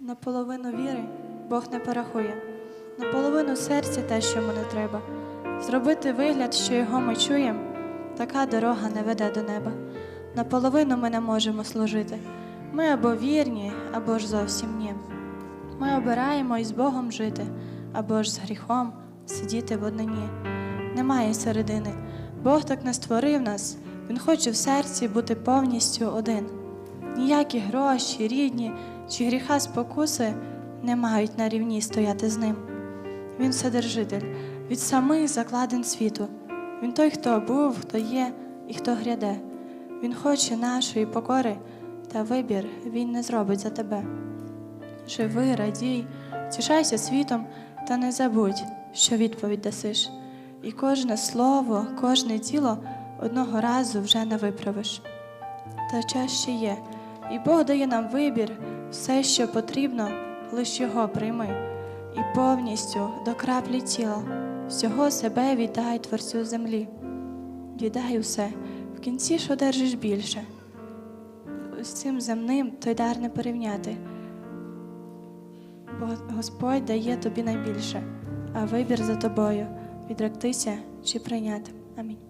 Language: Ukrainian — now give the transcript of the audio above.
Наполовину віри Бог не порахує, наполовину серця те, що йому не треба. Зробити вигляд, що його ми чуємо, така дорога не веде до неба. Наполовину ми не можемо служити. Ми або вірні, або ж зовсім ні. Ми обираємо із Богом жити, або ж з гріхом сидіти в однині. Немає середини. Бог так не створив нас. Він хоче в серці бути повністю один. Ніякі гроші, рідні чи гріха спокуси не мають на рівні стояти з ним. Він вседержитель від самих закладин світу. Він той, хто був, хто є і хто гряде. Він хоче нашої покори, та вибір він не зробить за тебе. Живи, радій, тішайся світом, та не забудь, що відповідь дасиш. І кожне слово, кожне діло одного разу вже не виправиш. Та час ще є, і Бог дає нам вибір, все, що потрібно, лиш його прийми, і повністю до краплі тіла, всього себе віддай Творцю землі. Віддай усе, в кінці ж одержиш більше. З цим земним той дар не порівняти. Бо Господь дає тобі найбільше, а вибір за тобою відректися чи прийняти. Амінь.